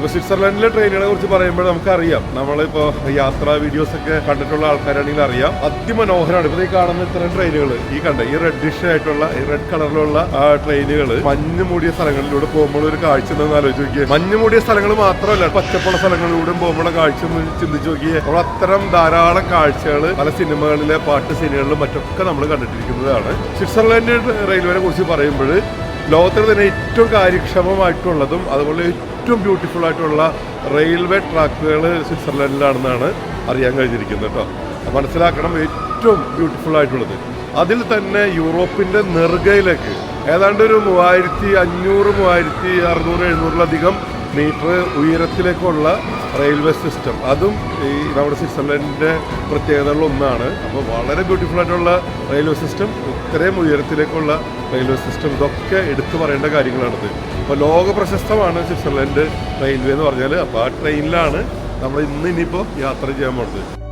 ഇപ്പോൾ സ്വിറ്റ്സർലൻഡിലെ ട്രെയിനുകളെ കുറിച്ച് പറയുമ്പോൾ നമുക്കറിയാം. നമ്മളിപ്പോൾ യാത്രാ വീഡിയോസ് ഒക്കെ കണ്ടിട്ടുള്ള ആൾക്കാരാണെങ്കിൽ അറിയാം. അതിമനോഹരമാണ് ഇപ്പോൾ ഈ കാണുന്ന ഇത്തരം ട്രെയിനുകൾ ഈ കണ്ട? ഈ റെഡിഷ് ആയിട്ടുള്ള ഈ റെഡ് കളറിലുള്ള ട്രെയിനുകൾ മഞ്ഞ് മൂടിയ സ്ഥലങ്ങളിലൂടെ പോകുമ്പോൾ ഒരു കാഴ്ച എന്താണെന്ന് ആലോചിച്ച് നോക്കിയേ. മഞ്ഞ് മൂടിയ സ്ഥലങ്ങൾ മാത്രമല്ല പച്ചപ്പുള്ള സ്ഥലങ്ങളിലൂടെ പോകുമ്പോൾ കാഴ്ച ചിന്തിച്ച് നോക്കിയേ. നമ്മൾ അത്തരം ധാരാളം കാഴ്ചകൾ പല സിനിമകളിലെ പാട്ട് സീനുകളിലും മറ്റൊക്കെ നമ്മൾ കണ്ടിട്ടിരിക്കുന്നതാണ്. സ്വിറ്റ്സർലൻഡ് റെയിൽവേനെ കുറിച്ച് പറയുമ്പോൾ ലോകത്തിൽ തന്നെ ഏറ്റവും കാര്യക്ഷമമായിട്ടുള്ളതും അതുപോലെ ഏറ്റവും ബ്യൂട്ടിഫുൾ ആയിട്ടുള്ള റെയിൽവേ ട്രാക്കുകൾ സ്വിറ്റ്സർലൻഡിലാണെന്നാണ് അറിയാൻ കഴിഞ്ഞിരിക്കുന്നത് കേട്ടോ. മനസ്സിലാക്കണം ഏറ്റവും ബ്യൂട്ടിഫുൾ ആയിട്ടുള്ളത്. അതിൽ തന്നെ യൂറോപ്പിന്റെ നെറുകയിലേക്ക് ഏതാണ്ട് ഒരു മൂവായിരത്തി അഞ്ഞൂറ് മൂവായിരത്തി അറുന്നൂറ് എഴുന്നൂറിലധികം മീറ്റർ ഉയരത്തിലേക്കുള്ള റെയിൽവേ സിസ്റ്റം. അതും ഈ നമ്മുടെ സ്വിറ്റ്സർലൻഡിന്റെ പ്രത്യേകതകളിൽ ഒന്നാണ്. അപ്പോൾ വളരെ ബ്യൂട്ടിഫുൾ ആയിട്ടുള്ള റെയിൽവേ സിസ്റ്റം ഇത്രയും ഉയരത്തിലേക്കുള്ള റെയിൽവേ സിസ്റ്റം ഇതൊക്കെ എടുത്തു പറയേണ്ട കാര്യങ്ങളാണിത് അപ്പോൾ ലോക പ്രശസ്തമാണ് സ്വിറ്റ്സർലൻഡ് റെയിൽവേ എന്ന് പറഞ്ഞാൽ അപ്പോൾ ആ ട്രെയിനിലാണ് നമ്മൾ ഇന്ന് ഇനിയിപ്പോൾ യാത്ര ചെയ്യാൻ പോകുന്നത്